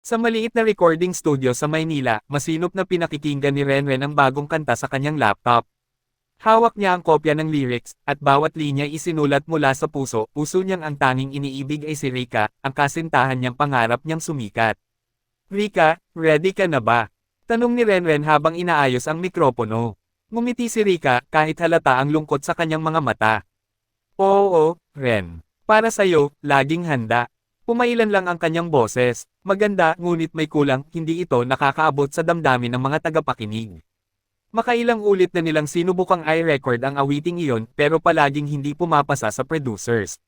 Sa maliit na recording studio sa Maynila, masinop na pinakikinggan ni Renren ang bagong kanta sa kanyang laptop. Hawak niya ang kopya ng lyrics, at bawat linya isinulat mula sa puso, puso niyang ang tanging iniibig ay si Rika, ang kasintahan niyang pangarap niyang sumikat. Rika, ready ka na ba? Tanong ni Renren habang inaayos ang mikropono. Ngumiti si Rika kahit halata ang lungkot sa kanyang mga mata. Oo, Ren. Para sa'yo, laging handa. Pumailan lang ang kanyang boses. Maganda, ngunit may kulang, hindi ito nakakaabot sa damdamin ng mga tagapakinig. Makailang ulit na nilang sinubukang i-record ang awiting iyon pero palaging hindi pumapasa sa producers.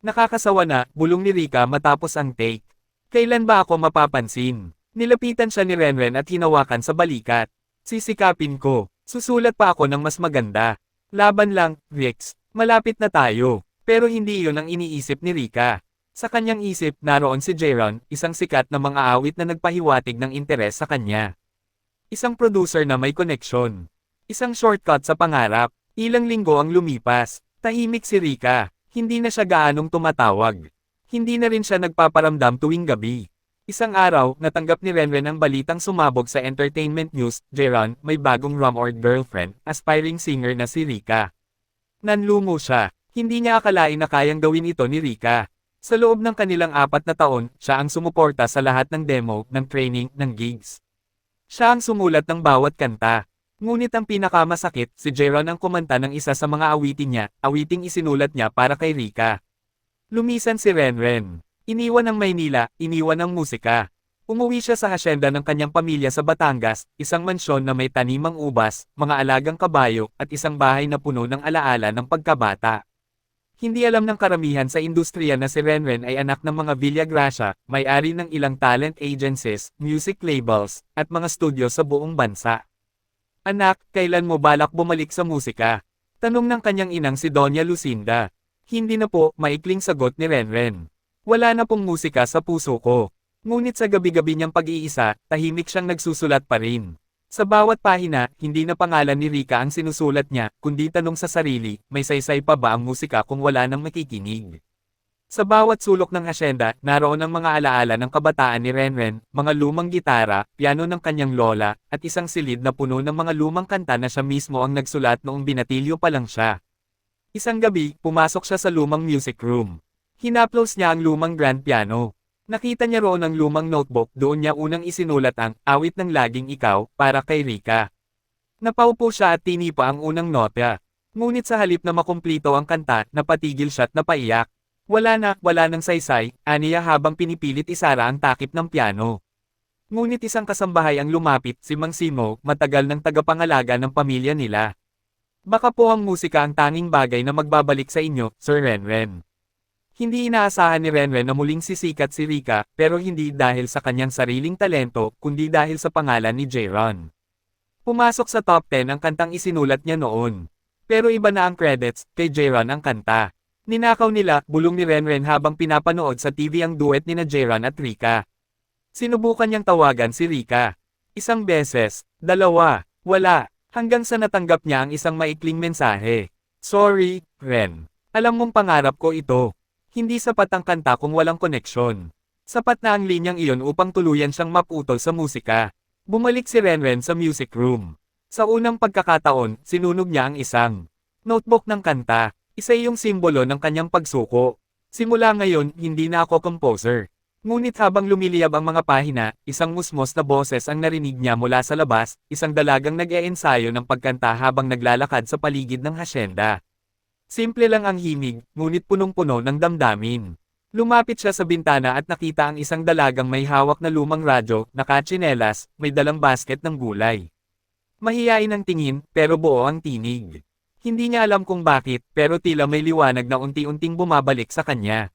Nakakasawa na, bulong ni Rika matapos ang take. Kailan ba ako mapapansin? Nilapitan siya ni Renren at hinawakan sa balikat. Sisikapin ko. Susulat pa ako ng mas maganda. Laban lang, Rix. Malapit na tayo. Pero hindi iyon ang iniisip ni Rika. Sa kanyang isip, naroon si Jaron, isang sikat na mga awit na nagpahiwatig ng interes sa kanya. Isang producer na may koneksyon. Isang shortcut sa pangarap. Ilang linggo ang lumipas. Tahimik si Rika. Hindi na siya gaanong tumatawag. Hindi na rin siya nagpaparamdam tuwing gabi. Isang araw, natanggap ni Renren ang balitang sumabog sa entertainment news, Jeron, may bagong rumored girlfriend, aspiring singer na si Rika. Nanlumo siya. Hindi niya akalain na kayang gawin ito ni Rika. Sa loob ng kanilang apat na taon, siya ang sumuporta sa lahat ng demo, ng training, ng gigs. Siya ang sumulat ng bawat kanta. Ngunit ang pinakamasakit, si Jeron ang kumanta ng isa sa mga awitin niya, awiting isinulat niya para kay Rika. Lumisan si Renren. Iniwan ang Maynila, iniwan ang musika. Umuwi siya sa hasyenda ng kanyang pamilya sa Batangas, isang mansyon na may tanimang ubas, mga alagang kabayo, at isang bahay na puno ng alaala ng pagkabata. Hindi alam ng karamihan sa industriya na si Renren ay anak ng mga Villagracia, may-ari ng ilang talent agencies, music labels, at mga studio sa buong bansa. Anak, kailan mo balak bumalik sa musika? Tanong ng kanyang inang si Doña Lucinda. Hindi na po, maikling sagot ni Renren. Wala na pong musika sa puso ko. Ngunit sa gabi-gabi niyang pag-iisa, tahimik siyang nagsusulat pa rin. Sa bawat pahina, hindi na pangalan ni Rika ang sinusulat niya, kundi tanong sa sarili, may saysay pa ba ang musika kung wala nang makikinig? Sa bawat sulok ng asyenda, naroon ang mga alaala ng kabataan ni Renren, mga lumang gitara, piano ng kanyang lola, at isang silid na puno ng mga lumang kanta na siya mismo ang nagsulat noong binatilyo pa lang siya. Isang gabi, pumasok siya sa lumang music room. Hinaplos niya ang lumang grand piano. Nakita niya roon ang lumang notebook, doon niya unang isinulat ang awit ng laging ikaw para kay Rika. Napaupo siya at tinipa ang unang nota. Ngunit sa halip na makumplito ang kanta, napatigil siya at napaiyak. Wala na, wala nang saysay, aniya habang pinipilit isara ang takip ng piano. Ngunit isang kasambahay ang lumapit, si Mang Simo, matagal ng tagapangalaga ng pamilya nila. Baka po ang musika ang tanging bagay na magbabalik sa inyo, Sir Renren. Hindi inaasahan ni Renren na muling sisikat si Rika, pero hindi dahil sa kanyang sariling talento, kundi dahil sa pangalan ni Jayron. Pumasok sa top 10 ang kantang isinulat niya noon. Pero iba na ang credits, kay Jayron ang kanta. Ninakaw nila, bulong ni Renren habang pinapanood sa TV ang duet ni na Jayron at Rika. Sinubukan niyang tawagan si Rika. Isang beses, dalawa, wala, hanggang sa natanggap niya ang isang maikling mensahe. Sorry, Ren. Alam mong pangarap ko ito. Hindi sapat ang kanta kung walang koneksyon. Sapat na ang linyang iyon upang tuluyan siyang maputol sa musika. Bumalik si Renren sa music room. Sa unang pagkakataon, sinunog niya ang isang notebook ng kanta. Isa iyong simbolo ng kanyang pagsuko. Simula ngayon, hindi na ako composer. Ngunit habang lumiliyab ang mga pahina, isang musmos na boses ang narinig niya mula sa labas, isang dalagang nag-eensayo ng pagkanta habang naglalakad sa paligid ng hasyenda. Simple lang ang himig, ngunit punong-puno ng damdamin. Lumapit siya sa bintana at nakita ang isang dalagang may hawak na lumang radyo, nakatsinelas, may dalang basket ng gulay. Mahiyain ang tingin, pero buo ang tinig. Hindi niya alam kung bakit, pero tila may liwanag na unti-unting bumabalik sa kanya.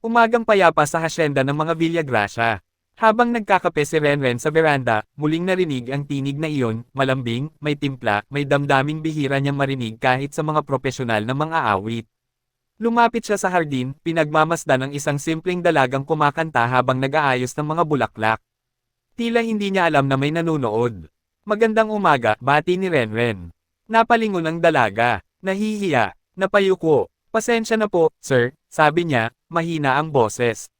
Umagang payapa sa hasyenda ng mga Villagracia. Habang nagkakape si Renren sa veranda, muling narinig ang tinig na iyon, malambing, may timpla, may damdaming bihira niyang marinig kahit sa mga profesional na mga awit. Lumapit siya sa hardin, pinagmamasdan ng isang simpleng dalagang kumakanta habang nag-aayos ng mga bulaklak. Tila hindi niya alam na may nanonood. Magandang umaga, bati ni Renren. Napalingon ang dalaga, nahihiya, napayuko. Pasensya na po, sir, sabi niya, mahina ang boses.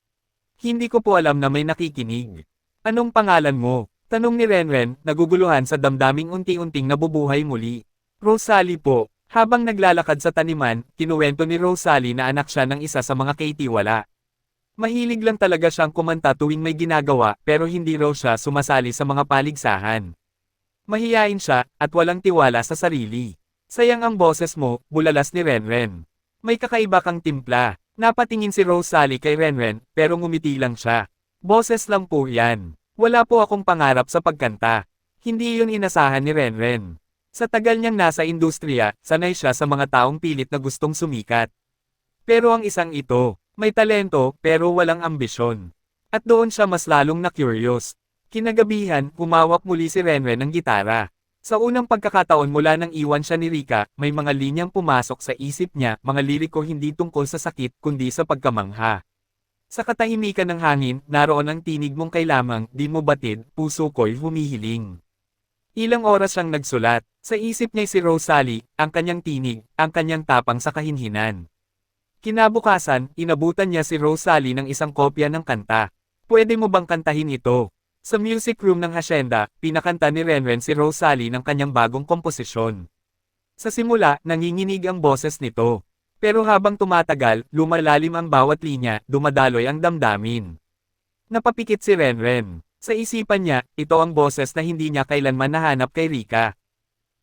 Hindi ko po alam na may nakikinig. Anong pangalan mo? Tanong ni Renren, naguguluhan sa damdaming unti-unting nabubuhay muli. Rosalie po. Habang naglalakad sa taniman, kinuwento ni Rosalie na anak siya ng isa sa mga kaitiwala. Mahilig lang talaga siyang kumanta tuwing may ginagawa pero hindi raw siya sumasali sa mga paligsahan. Mahiyain siya at walang tiwala sa sarili. Sayang ang boses mo, bulalas ni Renren. May kakaiba kang timpla. Napatingin si Rosalie kay Renren pero ngumiti lang siya. Boses lang po yan. Wala po akong pangarap sa pagkanta. Hindi yun inasahan ni Renren. Sa tagal niyang nasa industriya, sanay siya sa mga taong pilit na gustong sumikat. Pero ang isang ito, may talento pero walang ambisyon. At doon siya mas lalong na curious. Kinagabihan, humawak muli si Renren ng gitara. Sa unang pagkakataon mula nang iwan siya ni Rika, may mga linyang pumasok sa isip niya, mga liriko hindi tungkol sa sakit kundi sa pagkamangha. Sa katahimikan ng hangin, naroon ang tinig mong kay lamang, di mo batid, puso ko'y humihiling. Ilang oras siyang nagsulat, sa isip niya si Rosalie, ang kanyang tinig, ang kanyang tapang sa kahinhinan. Kinabukasan, inabutan niya si Rosalie ng isang kopya ng kanta. Pwede mo bang kantahin ito? Sa music room ng hasyenda, pinakanta ni Renren si Rosalie ng kanyang bagong komposisyon. Sa simula, nanginginig ang boses nito. Pero habang tumatagal, lumalalim ang bawat linya, dumadaloy ang damdamin. Napapikit si Renren. Sa isipan niya, ito ang boses na hindi niya kailanman nahanap kay Rika.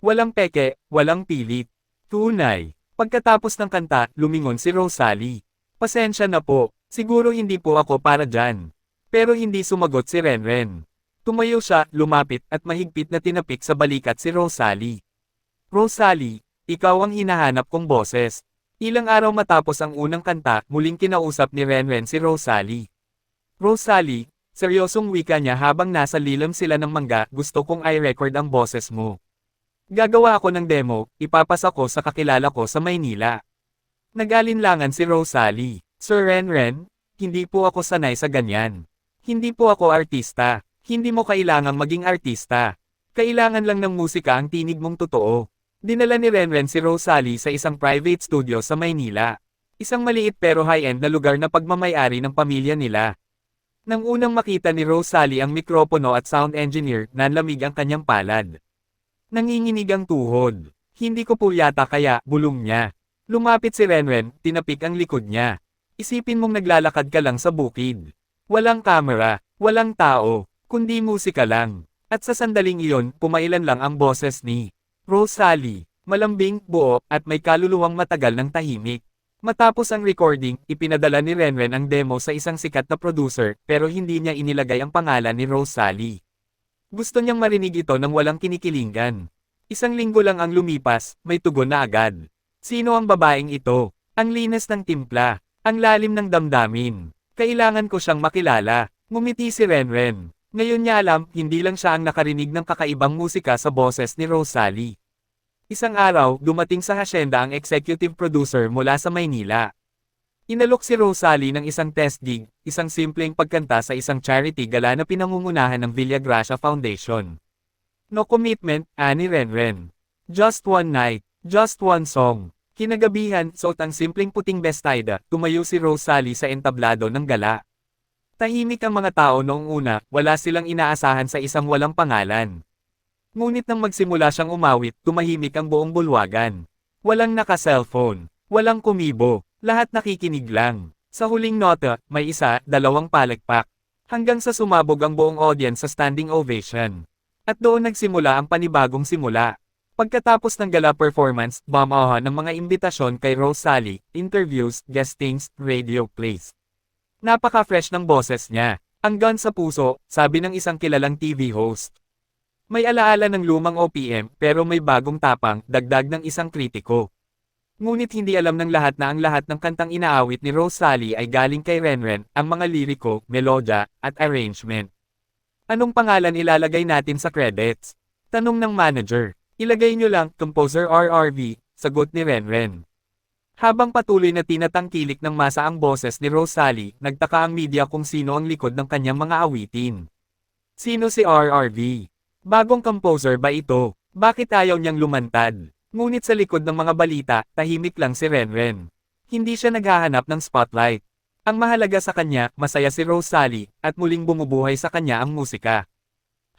Walang peke, walang pilit. Tunay. Pagkatapos ng kanta, lumingon si Rosalie. Pasensya na po, siguro hindi po ako para dyan. Pero hindi sumagot si Renren. Tumayo siya, lumapit at mahigpit na tinapik sa balikat si Rosalie. Rosalie, ikaw ang hinahanap kong boses. Ilang araw matapos ang unang kanta, muling kinausap ni Renren si Rosalie. Rosalie, seryosong wika niya habang nasa lilam sila ng mangga, gusto kong i-record ang boses mo. Gagawa ako ng demo, ipapasa ko sa kakilala ko sa Maynila. Nagalinlangan si Rosalie. Sir Renren, hindi po ako sanay sa ganyan. Hindi po ako artista. Hindi mo kailangang maging artista. Kailangan lang ng musika ang tinig mong totoo. Dinala ni Renren si Rosalie sa isang private studio sa Maynila. Isang maliit pero high-end na lugar na pagmamayari ng pamilya nila. Nang unang makita ni Rosalie ang mikropono at sound engineer, nanlamig ang kanyang palad. Nanginginig ang tuhod. Hindi ko po yata kaya, bulong niya. Lumapit si Renren, tinapik ang likod niya. Isipin mong naglalakad ka lang sa bukid. Walang kamera, walang tao, kundi musika lang. At sa sandaling iyon, pumailan lang ang boses ni Rosalie, malambing, buo, at may kaluluwang matagal ng tahimik. Matapos ang recording, ipinadala ni Renren ang demo sa isang sikat na producer, pero hindi niya inilagay ang pangalan ni Rosalie. Gusto niyang marinig ito nang walang kinikilingan. Isang linggo lang ang lumipas, may tugon na agad. Sino ang babaeng ito? Ang linas ng timpla, ang lalim ng damdamin. Kailangan ko siyang makilala. Ngumiti si Renren. Ngayon niya alam, hindi lang siya ang nakarinig ng kakaibang musika sa boses ni Rosalie. Isang araw, dumating sa hasyenda ang executive producer mula sa Maynila. Inalok si Rosalie ng isang test gig, isang simpleng pagkanta sa isang charity gala na pinangungunahan ng Villagracia Foundation. No commitment, ani Renren. Just one night, just one song. Kinagabihan, suot ang simpleng puting bestida, tumayo si Rosalie sa entablado ng gala. Tahimik ang mga tao noong una, wala silang inaasahan sa isang walang pangalan. Ngunit nang magsimula siyang umawit, tumahimik ang buong bulwagan. Walang naka-cellphone, walang kumibo, lahat nakikinig lang. Sa huling nota, may isa, dalawang palakpak. Hanggang sa sumabog ang buong audience sa standing ovation. At doon nagsimula ang panibagong simula. Pagkatapos ng gala performance, bumaha ng mga imbitasyon kay Rosalie, interviews, guestings, radio plays. Napaka-fresh ng boses niya. Ang gun sa puso, sabi ng isang kilalang TV host. May alaala ng lumang OPM pero may bagong tapang, dagdag ng isang kritiko. Ngunit hindi alam ng lahat na ang lahat ng kantang inaawit ni Rosalie ay galing kay Renren, ang mga liriko, melodya, at arrangement. Anong pangalan ilalagay natin sa credits? Tanong ng manager. Ilagay nyo lang, Composer RRV, sagot ni Renren. Habang patuloy na tinatangkilik ng masa ang boses ni Rosalie, nagtaka ang media kung sino ang likod ng kanyang mga awitin. Sino si RRV? Bagong composer ba ito? Bakit ayaw niyang lumantad? Ngunit sa likod ng mga balita, tahimik lang si Renren. Hindi siya naghahanap ng spotlight. Ang mahalaga sa kanya, masaya si Rosalie, at muling bumubuhay sa kanya ang musika.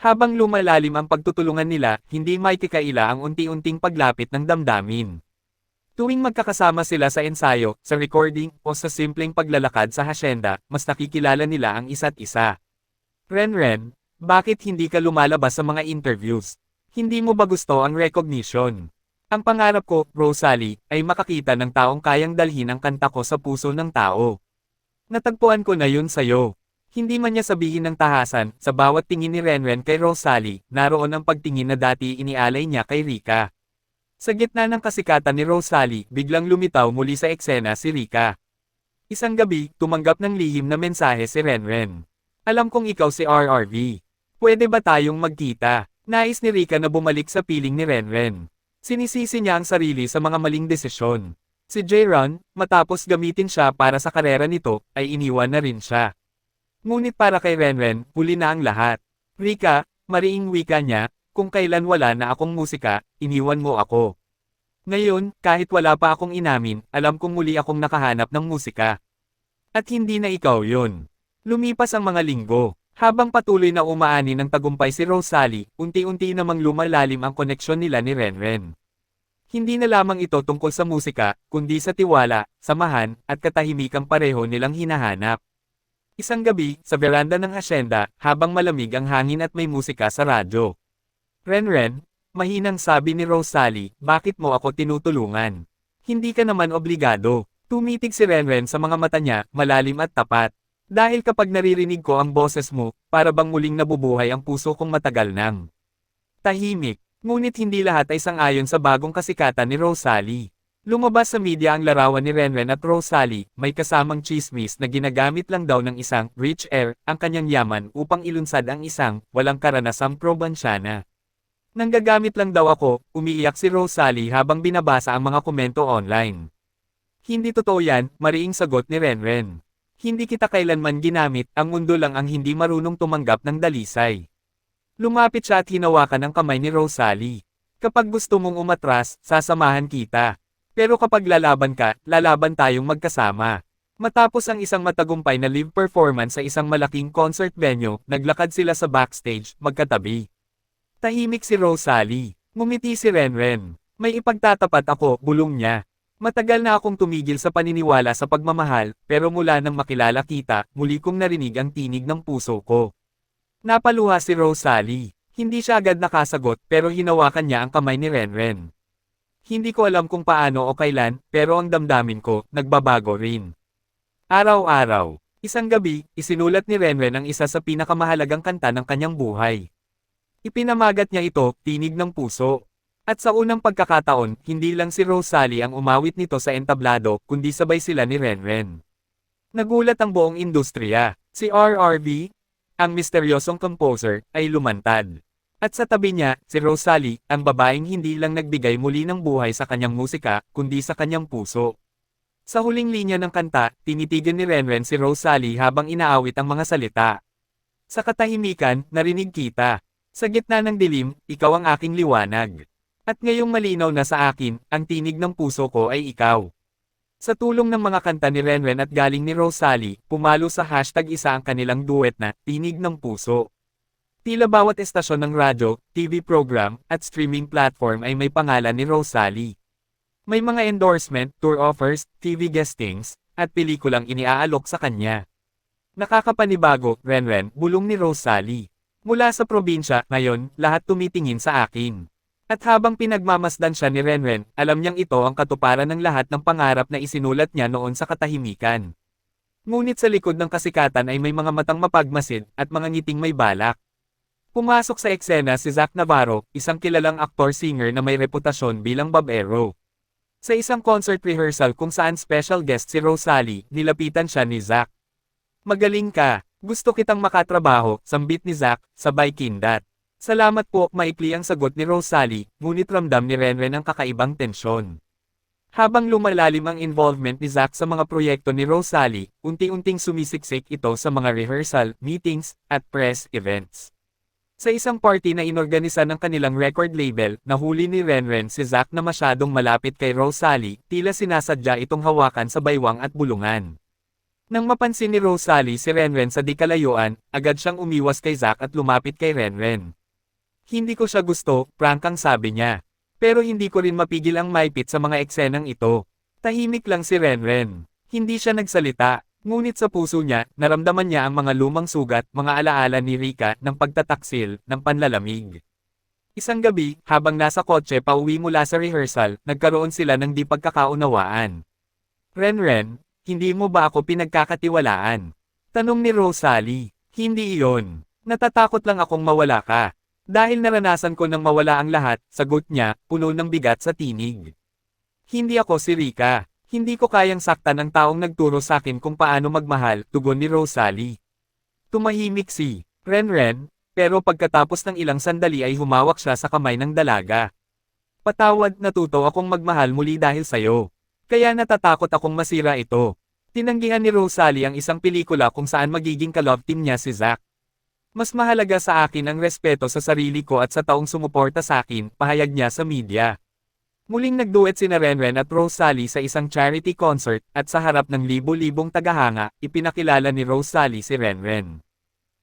Habang lumalalim ang pagtutulungan nila, hindi may kikaila ang unti-unting paglapit ng damdamin. Tuwing magkakasama sila sa ensayo, sa recording, o sa simpleng paglalakad sa hasyenda, mas nakikilala nila ang isa't isa. Renren, bakit hindi ka lumalabas sa mga interviews? Hindi mo ba gusto ang recognition? Ang pangarap ko, Rosalie, ay makakita ng taong kayang dalhin ang kanta ko sa puso ng tao. Natagpuan ko na yun sa'yo. Hindi man niya sabihin ng tahasan, sa bawat tingin ni Renren kay Rosalie, naroon ang pagtingin na dati inialay niya kay Rika. Sa gitna ng kasikatan ni Rosalie, biglang lumitaw muli sa eksena si Rika. Isang gabi, tumanggap ng lihim na mensahe si Renren. Alam kong ikaw si RRV. Pwede ba tayong magkita? Nais ni Rika na bumalik sa piling ni Renren. Sinisisi niya ang sarili sa mga maling desisyon. Si J-Ron, matapos gamitin siya para sa karera nito, ay iniwan na rin siya. Ngunit para kay Renren, huli na ang lahat. Rika, mariing wika niya, kung kailan wala na akong musika, iniwan mo ako. Ngayon, kahit wala pa akong inamin, alam kong muli akong nakahanap ng musika. At hindi na ikaw yun. Lumipas ang mga linggo. Habang patuloy na umaani ng tagumpay si Rosalie, unti-unti namang lumalalim ang koneksyon nila ni Renren. Hindi na lamang ito tungkol sa musika, kundi sa tiwala, samahan, at katahimikang pareho nilang hinahanap. Isang gabi, sa veranda ng hasyenda, habang malamig ang hangin at may musika sa radyo. Renren, mahinang sabi ni Rosalie, bakit mo ako tinutulungan? Hindi ka naman obligado. Tumitig si Renren sa mga mata niya, malalim at tapat. Dahil kapag naririnig ko ang boses mo, para bang muling nabubuhay ang puso kong matagal nang. Tahimik, Ngunit hindi lahat ay sang-ayon sa bagong kasikatan ni Rosalie. Lumabas sa media ang larawan ni Renren at Rosalie, may kasamang chismis na ginagamit lang daw ng isang rich heir ang kanyang yaman upang ilunsad ang isang walang karanasang probansyana. Nanggagamit lang daw ako, umiiyak si Rosalie habang binabasa ang mga komento online. Hindi totoo yan, mariing sagot ni Renren. Hindi kita kailanman ginamit, ang mundo lang ang hindi marunong tumanggap ng dalisay. Lumapit siya at hinawakan ang kamay ni Rosalie. Kapag gusto mong umatras, sasamahan kita. Pero kapag lalaban ka, lalaban tayong magkasama. Matapos ang isang matagumpay na live performance sa isang malaking concert venue, naglakad sila sa backstage, magkatabi. Tahimik si Rosalie. Ngumiti si Renren. May ipagtatapat ako, bulong niya. Matagal na akong tumigil sa paniniwala sa pagmamahal, pero mula nang makilala kita, muli kong narinig ang tinig ng puso ko. Napaluha si Rosalie. Hindi siya agad nakasagot pero hinawakan niya ang kamay ni Renren. Hindi ko alam kung paano o kailan, pero ang damdamin ko, nagbabago rin. Araw-araw, isang gabi, isinulat ni Renren ang isa sa pinakamahalagang kanta ng kanyang buhay. Ipinamagat niya ito, tinig ng puso. At sa unang pagkakataon, hindi lang si Rosalie ang umawit nito sa entablado, kundi sabay sila ni Renren. Nagulat ang buong industriya. Si RRV, ang misteryosong composer, ay lumantad. At sa tabi niya, si Rosalie, ang babaeng hindi lang nagbigay muli ng buhay sa kanyang musika, kundi sa kanyang puso. Sa huling linya ng kanta, tinitigan ni Renren si Rosalie habang inaawit ang mga salita. Sa katahimikan, narinig kita. Sa gitna ng dilim, ikaw ang aking liwanag. At ngayong malinaw na sa akin, ang tinig ng puso ko ay ikaw. Sa tulong ng mga kanta ni Renren at galing ni Rosalie, pumalo sa hashtag isa ang kanilang duet na, Tinig ng Puso. Tila bawat estasyon ng radyo, TV program, at streaming platform ay may pangalan ni Rosalie. May mga endorsement, tour offers, TV guestings, at pelikulang iniaalok sa kanya. Nakakapanibago, Renren, bulong ni Rosalie. Mula sa probinsya, ngayon, lahat tumitingin sa akin. At habang pinagmamasdan siya ni Renren, alam niyang ito ang katuparan ng lahat ng pangarap na isinulat niya noon sa katahimikan. Ngunit sa likod ng kasikatan ay may mga matang mapagmasid at mga ngiting may balak. Pumasok sa eksena si Zac Navarro, isang kilalang aktor-singer na may reputasyon bilang babero. Sa isang concert rehearsal kung saan special guest si Rosalie, nilapitan siya ni Zac. Magaling ka, gusto kitang makatrabaho, sambit ni Zac, sabay kindat. Salamat po, maikli ang sagot ni Rosalie, ngunit ramdam ni Renren ang kakaibang tensyon. Habang lumalalim ang involvement ni Zack sa mga proyekto ni Rosalie, unti-unting sumisiksik ito sa mga rehearsal, meetings, at press events. Sa isang party na inorganisa ng kanilang record label, nahuli ni Renren si Zack na masyadong malapit kay Rosalie, tila sinasadya itong hawakan sa baywang at bulungan. Nang mapansin ni Rosalie si Renren sa di kalayuan, agad siyang umiwas kay Zack at lumapit kay Renren. Hindi ko siya gusto, prangkang sabi niya. Pero hindi ko rin mapigil ang maipit sa mga eksenang ito. Tahimik lang si Renren. Hindi siya nagsalita, ngunit sa puso niya, naramdaman niya ang mga lumang sugat, mga alaala ni Rika ng pagtataksil, ng panlalamig. Isang gabi, habang nasa kotse pauwi mula sa rehearsal, nagkaroon sila ng di pagkakaunawaan. Renren, hindi mo ba ako pinagkakatiwalaan? Tanong ni Rosalie. Hindi iyon. Natatakot lang akong mawala ka. Dahil naranasan ko nang mawala ang lahat, sagot niya, puno ng bigat sa tinig. Hindi ako si Rika. Hindi ko kayang saktan ang taong nagturo sa akin kung paano magmahal, tugon ni Rosalie. Tumahimik si Renren, pero pagkatapos ng ilang sandali ay humawak siya sa kamay ng dalaga. Patawad, natuto akong magmahal muli dahil sayo. Kaya natatakot akong masira ito. Tinanggihan ni Rosalie ang isang pelikula kung saan magiging ka-love team niya si Zack. Mas mahalaga sa akin ang respeto sa sarili ko at sa taong sumuporta sa akin, pahayag niya sa media. Muling nagduet sina Renren at Rosalie sa isang charity concert, at sa harap ng libo-libong tagahanga, ipinakilala ni Rosalie si Renren.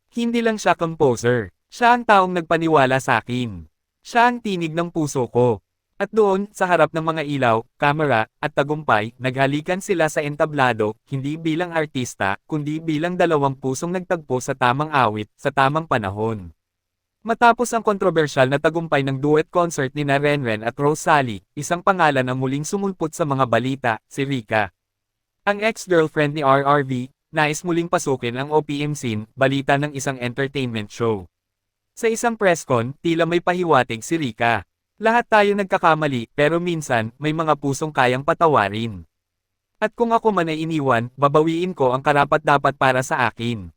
Hindi lang siya composer, siya ang taong nagpaniwala sa akin. Siya ang tinig ng puso ko. At doon, sa harap ng mga ilaw, kamera, at tagumpay, naghalikan sila sa entablado, hindi bilang artista, kundi bilang dalawang pusong nagtagpo sa tamang awit, sa tamang panahon. Matapos ang kontrobersyal na tagumpay ng duet concert ni Renren at Rosalie, isang pangalan ang muling sumulpot sa mga balita, si Rika. Ang ex-girlfriend ni RRV, nais muling pasukin ang OPM scene, balita ng isang entertainment show. Sa isang press con, tila may pahiwatig si Rika. Lahat tayo nagkakamali, pero minsan, may mga pusong kayang patawarin. At kung ako man ay iniwan, babawiin ko ang karapat-dapat para sa akin.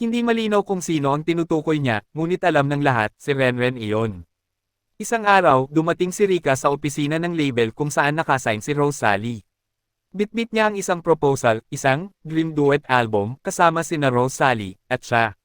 Hindi malinaw kung sino ang tinutukoy niya, ngunit alam ng lahat, si Renren iyon. Isang araw, dumating si Rika sa opisina ng label kung saan nakasign si Rosalie. Bitbit niya ang isang proposal, isang dream duet album, kasama sina Rosalie, at siya.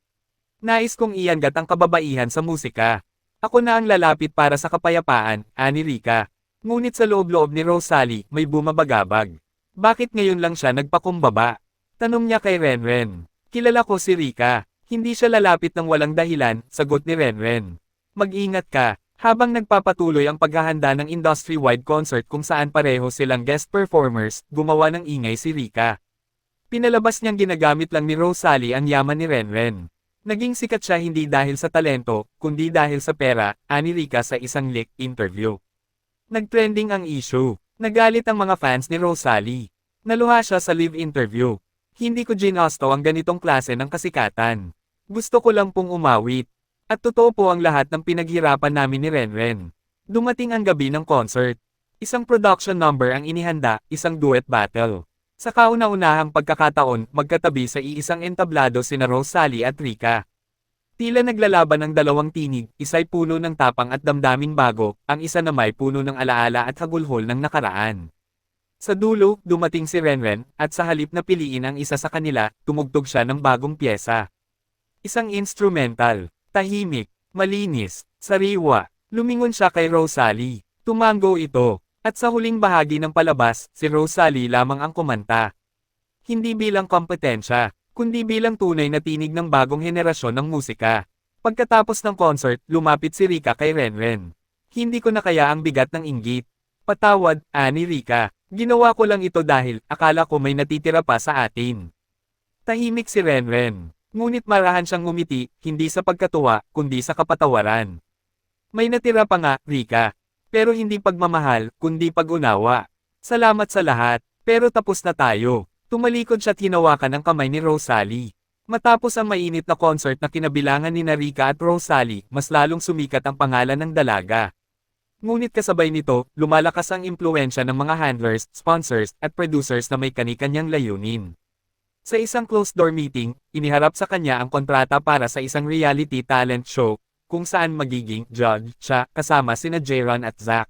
Nais kong iangat ang kababaihan sa musika. Ako na ang lalapit para sa kapayapaan, ani Rika. Ngunit sa loob-loob ni Rosalie, may bumabagabag. Bakit ngayon lang siya nagpakumbaba? Tanong niya kay Renren. Kilala ko si Rika. Hindi siya lalapit ng walang dahilan, sagot ni Renren. Mag-ingat ka, habang nagpapatuloy ang paghahanda ng industry-wide concert kung saan pareho silang guest performers, gumawa ng ingay si Rika. Pinalabas niyang ginagamit lang ni Rosalie ang yaman ni Renren. Naging sikat siya hindi dahil sa talento, kundi dahil sa pera, ani Rika sa isang leak interview. Nagtrending ang issue. Nagalit ang mga fans ni Rosalie. Naluha siya sa live interview. Hindi ko ginasto ang ganitong klase ng kasikatan. Gusto ko lang pong umawit. At totoo po ang lahat ng pinaghirapan namin ni Renren. Dumating ang gabi ng concert. Isang production number ang inihanda, isang duet battle. Sa kauna-unahang pagkakataon, magkatabi sa iisang entablado sina Rosalie at Rika. Tila naglalaban ang dalawang tinig, isa'y puno ng tapang at damdaming bago, ang isa na may puno ng alaala at hagulhol ng nakaraan. Sa dulo, dumating si Renren, at sa halip na piliin ang isa sa kanila, tumugtog siya ng bagong pyesa. Isang instrumental, tahimik, malinis, sariwa, lumingon siya kay Rosalie. Tumango ito, at sa huling bahagi ng palabas, si Rosalie lamang ang kumanta. Hindi bilang kompetensya, kundi bilang tunay na tinig ng bagong henerasyon ng musika. Pagkatapos ng concert, lumapit si Rika kay Renren. Hindi ko na kaya ang bigat ng inggit. Patawad, ani Rika. Ginawa ko lang ito dahil, akala ko may natitira pa sa atin. Tahimik si Renren. Ngunit marahan siyang ngumiti, hindi sa pagkatuwa, kundi sa kapatawaran. May natira pa nga, Rika. Pero hindi pagmamahal, kundi pag-unawa. Salamat sa lahat, pero tapos na tayo. Tumalikod siya't hinawakan ang kamay ni Rosalie. Matapos ang mainit na concert na kinabilangan ni Narika at Rosalie, mas lalong sumikat ang pangalan ng dalaga. Ngunit kasabay nito, lumalakas ang impluensya ng mga handlers, sponsors, at producers na may kanikanyang layunin. Sa isang closed-door meeting, iniharap sa kanya ang kontrata para sa isang reality talent show, kung saan magiging judge siya kasama sina Jayron at Zack.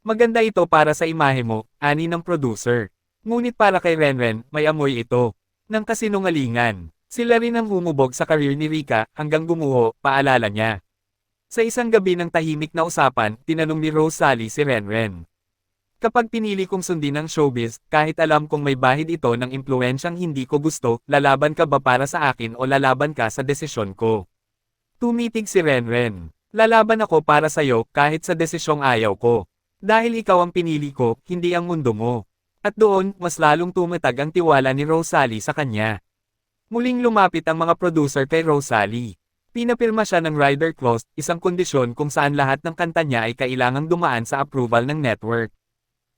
Maganda ito para sa imahe mo, ani ng producer. Ngunit para kay Renren, may amoy ito. Ng kasinungalingan. Sila rin ang humubog sa career ni Rika hanggang gumuho, paalala niya. Sa isang gabi ng tahimik na usapan, tinanong ni Rosalie si Renren. Kapag pinili kong sundin ang showbiz, kahit alam kong may bahid ito ng impluensyang hindi ko gusto, lalaban ka ba para sa akin o lalaban ka sa desisyon ko? Tumitig si Renren. Lalaban ako para sa'yo kahit sa desisyong ayaw ko. Dahil ikaw ang pinili ko, hindi ang mundo mo. At doon, mas lalong tumatag ang tiwala ni Rosalie sa kanya. Muling lumapit ang mga producer kay Rosalie. Pinapirma siya ng rider clause, isang kondisyon kung saan lahat ng kanta niya ay kailangang dumaan sa approval ng network.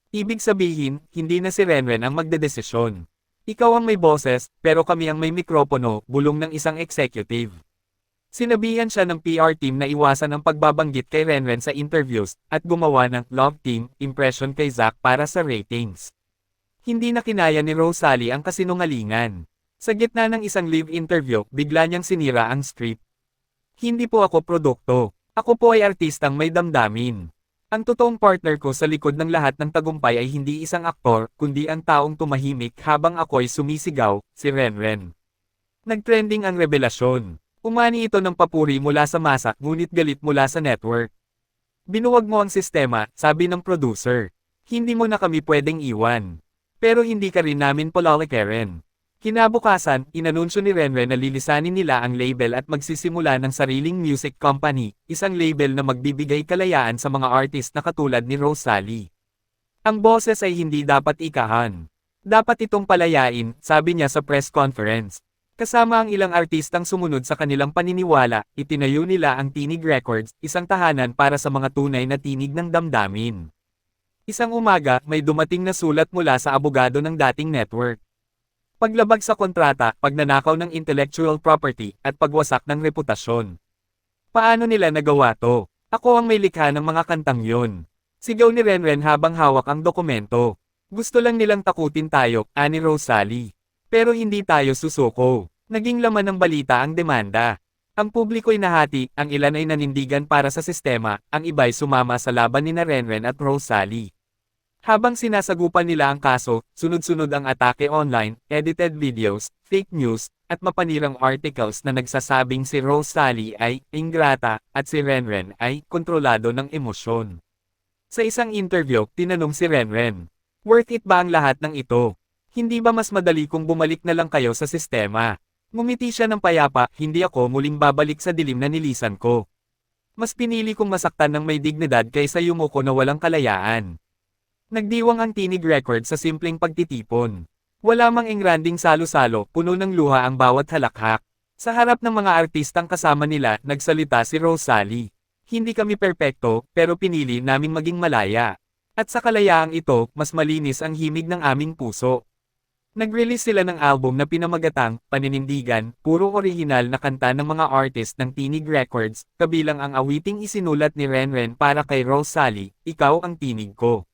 Ibig sabihin, hindi na si Renren ang magdedesisyon. Ikaw ang may boses, pero kami ang may mikropono, bulong ng isang executive. Sinabihan siya ng PR team na iwasan ang pagbabanggit kay Renren sa interviews, at gumawa ng love team impression kay Zack para sa ratings. Hindi na kinaya ni Rosalie ang kasinungalingan. Sa gitna ng isang live interview, bigla niyang sinira ang script. Hindi po ako produkto. Ako po ay artistang may damdamin. Ang totoong partner ko sa likod ng lahat ng tagumpay ay hindi isang aktor, kundi ang taong tumahimik habang ako'y sumisigaw, si Renren. Nagtrending ang revelasyon. Umani ito ng papuri mula sa masa, ngunit galit mula sa network. Binuwag mo ang sistema, sabi ng producer. Hindi mo na kami pwedeng iwan. Pero hindi ka rin namin pololikerin. Kinabukasan, inanunsyo ni Renren na lilisanin nila ang label at magsisimula ng sariling music company, isang label na magbibigay kalayaan sa mga artist na katulad ni Rosalie. Ang boses ay hindi dapat ikahan. Dapat itong palayain, sabi niya sa press conference. Kasama ang ilang artistang sumunod sa kanilang paniniwala, itinayo nila ang Tinig Records, isang tahanan para sa mga tunay na tinig ng damdamin. Isang umaga, may dumating na sulat mula sa abogado ng dating network. Paglabag sa kontrata, pagnanakaw ng intellectual property, at pagwasak ng reputasyon. Paano nila nagawa to? Ako ang may likha ng mga kantang yon. Sigaw ni Renren habang hawak ang dokumento. Gusto lang nilang takutin tayo, ani Rosalie. Pero hindi tayo susuko. Naging laman ng balita ang demanda. Ang publiko'y nahati, ang ilan ay nanindigan para sa sistema, ang iba'y sumama sa laban ni Renren at Rosalie. Habang sinasagupan nila ang kaso, sunod-sunod ang atake online, edited videos, fake news, at mapanirang articles na nagsasabing si Rosalie ay ingrata at si Renren ay kontrolado ng emosyon. Sa isang interview, tinanong si Renren, Worth it ba ang lahat ng ito? Hindi ba mas madali kung bumalik na lang kayo sa sistema? Ngumiti siya ng payapa, hindi ako muling babalik sa dilim na nilisan ko. Mas pinili kong masaktan ng may dignidad kaysa yumuko na walang kalayaan. Nagdiwang ang Tinig Record sa simpleng pagtitipon. Wala mang engranding salo-salo, puno ng luha ang bawat halakhak. Sa harap ng mga artistang kasama nila, nagsalita si Rosalie. Hindi kami perpekto, pero pinili naming maging malaya. At sa kalayaang ito, mas malinis ang himig ng aming puso. Nag-release sila ng album na pinamagatang, Paninindigan, puro orihinal na kanta ng mga artist ng Tinig Records, kabilang ang awiting isinulat ni Renren para kay Rosalie, Ikaw ang Tinig Ko.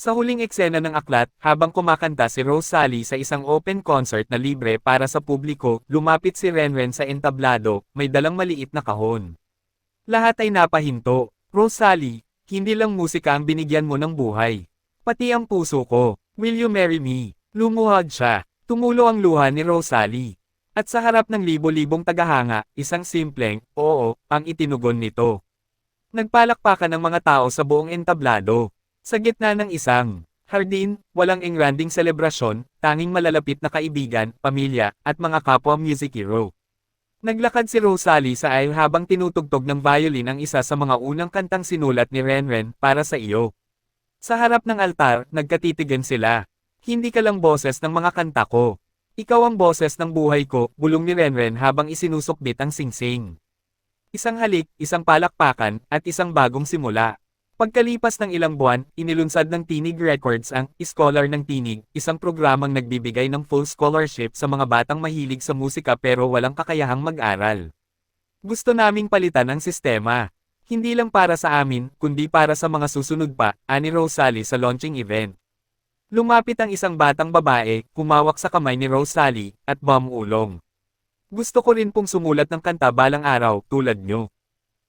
Sa huling eksena ng aklat, habang kumakanta si Rosalie sa isang open concert na libre para sa publiko, lumapit si Renren sa entablado, may dalang maliit na kahon. Lahat ay napahinto. Rosalie, hindi lang musika ang binigyan mo ng buhay. Pati ang puso ko. Will you marry me? Lumuhad siya. Tumulo ang luha ni Rosalie. At sa harap ng libo-libong tagahanga, isang simpleng, oo, ang itinugon nito. Nagpalakpakan ng mga tao sa buong entablado. Sa gitna ng isang hardin, walang engranding selebrasyon, tanging malalapit na kaibigan, pamilya, at mga kapwa music hero. Naglakad si Rosalie sa aisle habang tinutugtog ng violin ang isa sa mga unang kantang sinulat ni Renren para sa iyo. Sa harap ng altar, nagkatitigan sila. Hindi ka lang boses ng mga kanta ko. Ikaw ang boses ng buhay ko, bulong ni Renren habang isinusukbit ang singsing. Isang halik, isang palakpakan, at isang bagong simula. Pagkalipas ng ilang buwan, inilunsad ng Tinig Records ang Scholar ng Tinig, isang programang nagbibigay ng full scholarship sa mga batang mahilig sa musika pero walang kakayahang mag-aral. Gusto naming palitan ang sistema. Hindi lang para sa amin, kundi para sa mga susunod pa, ani Rosalie sa launching event. Lumapit ang isang batang babae, kumawak sa kamay ni Rosalie, at bumulong. Gusto ko rin pong sumulat ng kanta balang araw, tulad nyo.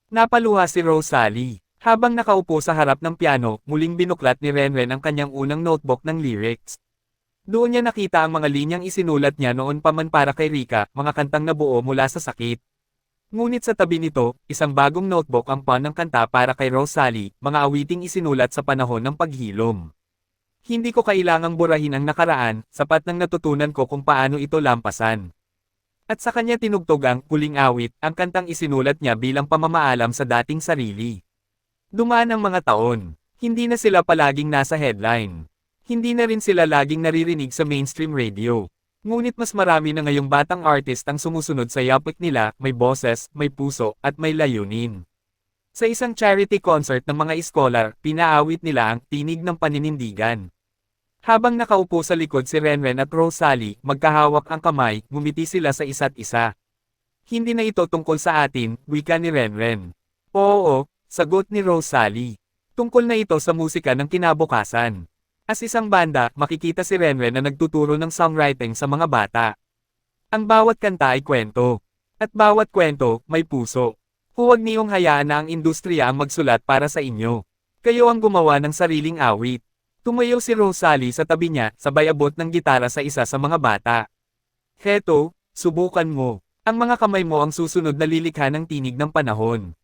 Napaluha si Rosalie. Habang nakaupo sa harap ng piano, muling binuklat ni Renren ang kanyang unang notebook ng lyrics. Doon niya nakita ang mga linyang isinulat niya noon pa man para kay Rika, mga kantang nabuo mula sa sakit. Ngunit sa tabi nito, isang bagong notebook ang pan ng kanta para kay Rosalie, mga awiting isinulat sa panahon ng paghilom. Hindi ko kailangang burahin ang nakaraan, sapat nang natutunan ko kung paano ito lampasan. At sa kanya tinugtog ang huling awit, ang kantang isinulat niya bilang pamamaalam sa dating sarili. Dumaan ang mga taon. Hindi na sila palaging nasa headline. Hindi na rin sila laging naririnig sa mainstream radio. Ngunit mas marami na ngayong batang artist ang sumusunod sa yapik nila, may boses, may puso, at may layunin. Sa isang charity concert ng mga scholar, pinaawit nila ang tinig ng paninindigan. Habang nakaupo sa likod si Renren at Rosalie, magkahawak ang kamay, ngumiti sila sa isa't isa. Hindi na ito tungkol sa atin, wika ni Renren. Oo, sagot ni Rosalie. Tungkol na ito sa musika ng kinabukasan. As isang banda, makikita si Renren na nagtuturo ng songwriting sa mga bata. Ang bawat kanta ay kwento. At bawat kwento, may puso. Huwag niyong hayaan na ang industriya ang magsulat para sa inyo. Kayo ang gumawa ng sariling awit. Tumayo si Rosalie sa tabi niya, sabay abot ng gitara sa isa sa mga bata. Heto, subukan mo. Ang mga kamay mo ang susunod na lilikha ng tinig ng panahon.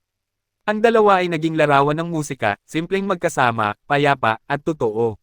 Ang dalawa ay naging larawan ng musika, simpleng magkasama, payapa, at totoo.